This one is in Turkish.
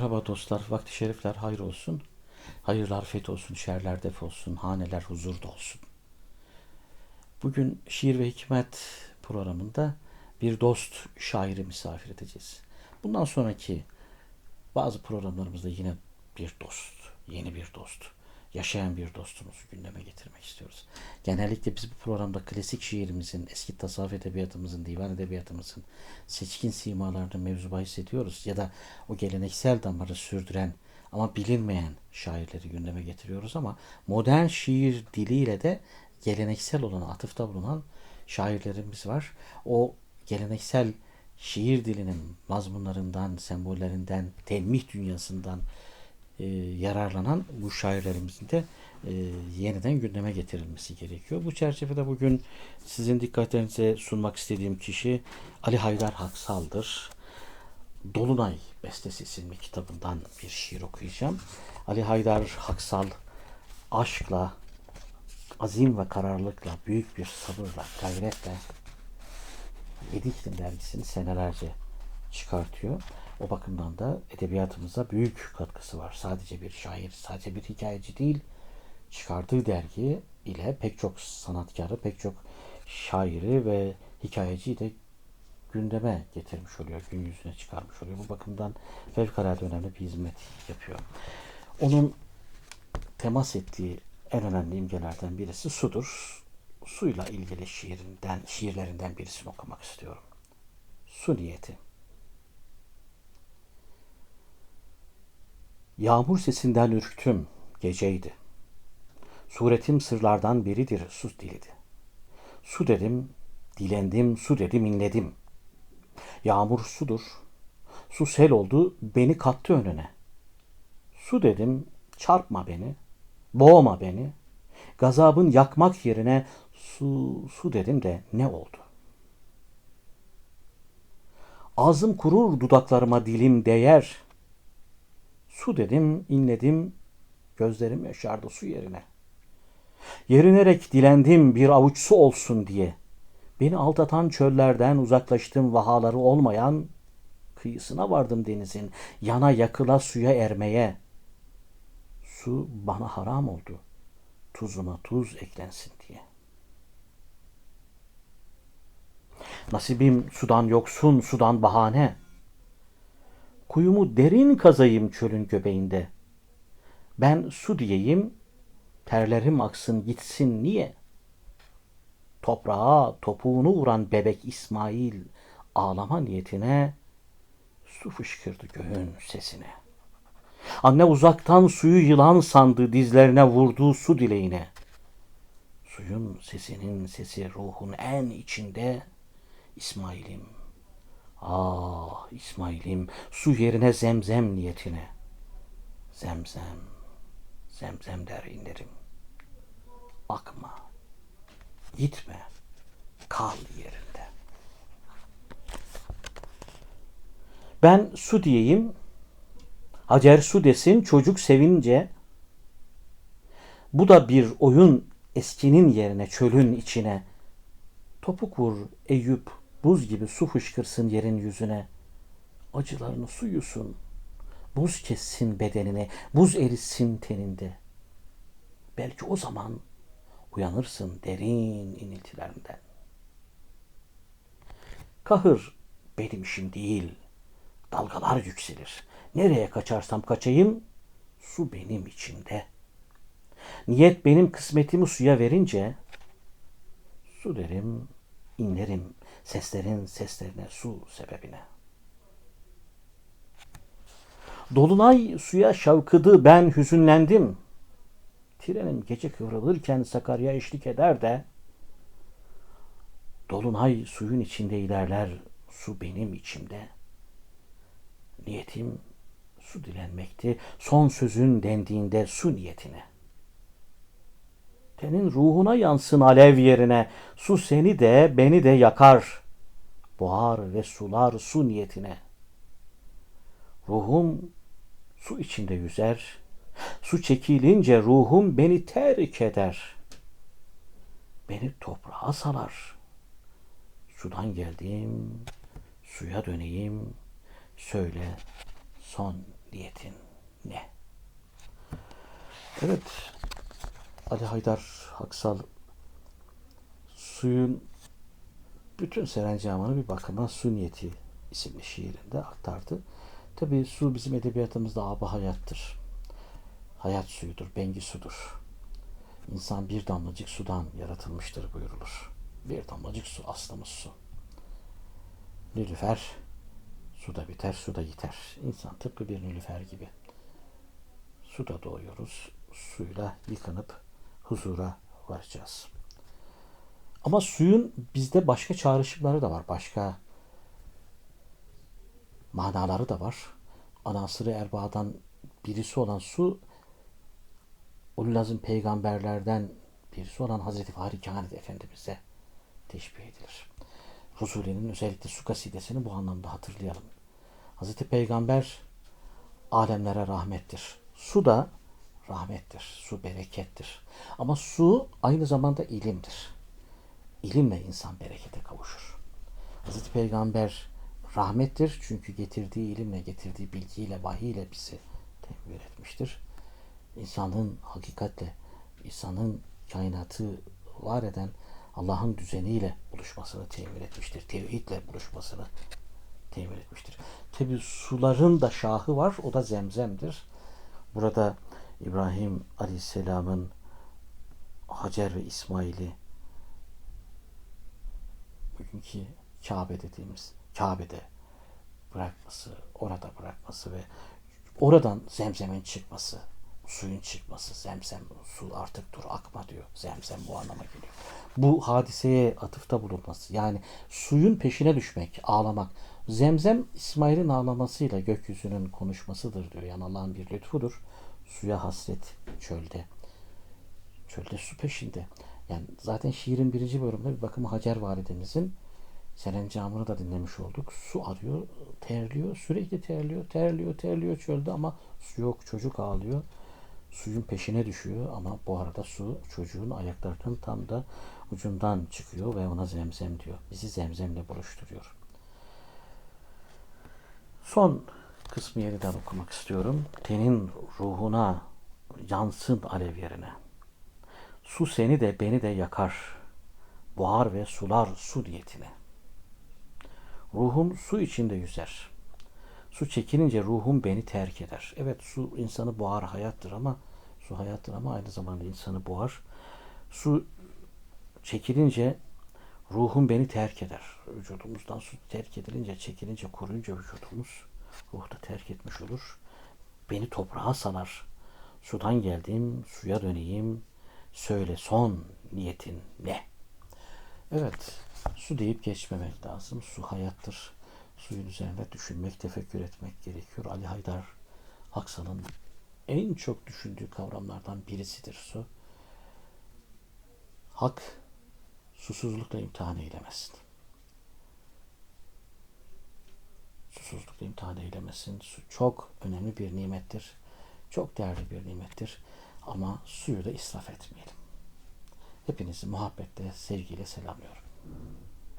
Merhaba dostlar, vakti şerifler hayır olsun. Hayırlar feth olsun, şerler def olsun, haneler huzurda olsun. Bugün Şiir ve Hikmet programında bir dost şairi misafir edeceğiz. Bundan sonraki bazı programlarımızda yine bir dost, yeni bir dost, yaşayan bir dostumuzu gündeme getirmek istiyoruz. Genellikle biz bu programda klasik şiirimizin, eski tasavvuf edebiyatımızın, divan edebiyatımızın seçkin simalarını mevzu bahis ediyoruz. Ya da o geleneksel damarı sürdüren ama bilinmeyen şairleri gündeme getiriyoruz ama modern şiir diliyle de geleneksel olan, atıfta bulunan şairlerimiz var. O geleneksel şiir dilinin mazmunlarından, sembollerinden, telmih dünyasından e, yararlanan bu şairlerimizin de e, yeniden gündeme getirilmesi gerekiyor. Bu çerçevede bugün sizin dikkatlerinize sunmak istediğim kişi Ali Haydar Haksal'dır. Dolunay Bestesi isimli kitabından bir şiir okuyacağım. Ali Haydar Haksal aşkla, azim ve kararlılıkla, büyük bir sabırla, gayretle Yedi dergisini senelerce çıkartıyor. O bakımdan da edebiyatımıza büyük katkısı var. Sadece bir şair, sadece bir hikayeci değil, çıkardığı dergi ile pek çok sanatkarı, pek çok şairi ve hikayeciyi de gündeme getirmiş oluyor, gün yüzüne çıkarmış oluyor. Bu bakımdan fevkalade önemli bir hizmet yapıyor. Onun temas ettiği en önemli imgelerden birisi sudur. Suyla ilgili şiirinden, şiirlerinden birisini okumak istiyorum. Su niyeti. Yağmur sesinden ürktüm, geceydi. Suretim sırlardan biridir, sus dilidi. Su dedim, dilendim, su dedim, inledim. Yağmur sudur, su sel oldu, beni kattı önüne. Su dedim, çarpma beni, boğma beni. Gazabın yakmak yerine su, su dedim de ne oldu? Ağzım kurur, dudaklarıma dilim değer. Su dedim, inledim, gözlerim yaşardı su yerine. Yerinerek dilendim bir avuç su olsun diye. Beni aldatan çöllerden uzaklaştım vahaları olmayan, kıyısına vardım denizin, yana yakıla suya ermeye. Su bana haram oldu, tuzuma tuz eklensin diye. Nasibim sudan yoksun, sudan bahane. Kuyumu derin kazayım çölün göbeğinde. Ben su diyeyim, terlerim aksın gitsin niye? Toprağa topuğunu vuran bebek İsmail ağlama niyetine su fışkırdı göğün sesine. Anne uzaktan suyu yılan sandı dizlerine vurduğu su dileğine. Suyun sesinin sesi ruhun en içinde İsmail'im. Ah İsmail'im su yerine zemzem niyetine. Zemzem, zemzem der inlerim. Akma, gitme, kal yerinde. Ben su diyeyim, Hacer su desin çocuk sevince. Bu da bir oyun eskinin yerine çölün içine. Topuk vur Eyüp buz gibi su fışkırsın yerin yüzüne. Acılarını su yusun. Buz kessin bedenine, buz eritsin teninde. Belki o zaman uyanırsın derin iniltilerinden. Kahır benim işim değil. Dalgalar yükselir. Nereye kaçarsam kaçayım, su benim içimde. Niyet benim kısmetimi suya verince, su derim, inlerim seslerin seslerine, su sebebine. Dolunay suya şavkıdı, ben hüzünlendim. Trenim gece kıvrılırken Sakarya eşlik eder de, Dolunay suyun içinde ilerler, su benim içimde. Niyetim su dilenmekti, son sözün dendiğinde su niyetine. Tenin ruhuna yansın alev yerine, su seni de beni de yakar. Buhar ve sular su niyetine. Ruhum su içinde yüzer, su çekilince ruhum beni terk eder. Beni toprağa salar. Sudan geldim, suya döneyim, söyle son niyetin ne? Evet, Ali Haydar Haksal suyun bütün serencamını bir bakıma su niyeti isimli şiirinde aktardı. Tabii su bizim edebiyatımızda abı hayattır. Hayat suyudur, bengi sudur. İnsan bir damlacık sudan yaratılmıştır buyurulur. Bir damlacık su aslımız su. Nilüfer suda biter, suda yiter. İnsan tıpkı bir nilüfer gibi. Suda doğuyoruz, suyla yıkanıp huzura varacağız. Ama suyun bizde başka çağrışımları da var. Başka manaları da var. Anasırı erbağdan birisi olan su Ululazım peygamberlerden birisi olan Hazreti Fahri Kainat Efendimiz'e teşbih edilir. Fuzuli'nin özellikle su kasidesini bu anlamda hatırlayalım. Hazreti Peygamber alemlere rahmettir. Su da rahmettir. Su berekettir. Ama su aynı zamanda ilimdir. İlimle insan berekete kavuşur. Hazreti Peygamber rahmettir çünkü getirdiği ilimle, getirdiği bilgiyle, vahiyle bizi tekbir etmiştir. İnsanın hakikatle, insanın kainatı var eden Allah'ın düzeniyle buluşmasını temin etmiştir. Tevhidle buluşmasını temin etmiştir. Tabi suların da şahı var. O da zemzemdir. Burada İbrahim Aleyhisselam'ın Hacer ve İsmail'i bugünkü Kabe dediğimiz Kabe'de bırakması, orada bırakması ve oradan zemzemin çıkması, suyun çıkması, zemzem su artık dur akma diyor. Zemzem bu anlama geliyor. Bu hadiseye atıfta bulunması yani suyun peşine düşmek, ağlamak. Zemzem İsmail'in ağlamasıyla gökyüzünün konuşmasıdır diyor. Yani Allah'ın bir lütfudur. Suya hasret çölde. Çölde su peşinde. Yani zaten şiirin birinci bölümünde bir bakımı Hacer validemizin serencamını da dinlemiş olduk. Su arıyor, terliyor, sürekli terliyor, terliyor, terliyor çölde ama su yok, çocuk ağlıyor. Suyun peşine düşüyor ama bu arada su çocuğun ayaklarının tam da ucundan çıkıyor ve ona zemzem diyor. Bizi zemzemle buluşturuyor. Son kısmı yeniden okumak istiyorum. Tenin ruhuna yansın alev yerine. Su seni de beni de yakar. Buhar ve sular su niyetine. Ruhum su içinde yüzer. Su çekilince ruhum beni terk eder. Evet su insanı boğar hayattır ama su hayattır ama aynı zamanda insanı boğar. Su çekilince ruhum beni terk eder. Vücudumuzdan su terk edilince, çekilince, kuruyunca vücudumuz ruh da terk etmiş olur. Beni toprağa salar. Sudan geldim, suya döneyim. Söyle son niyetin ne? Evet, su deyip geçmemek lazım. Su hayattır. Suyun üzerinde düşünmek, tefekkür etmek gerekiyor. Ali Haydar Aksal'ın en çok düşündüğü kavramlardan birisidir su. Hak susuzlukla imtihan eylemesin. Susuzlukla imtihan eylemesin. Su çok önemli bir nimettir. Çok değerli bir nimettir. Ama suyu da israf etmeyelim. Hepinizi muhabbetle, sevgiyle selamlıyorum.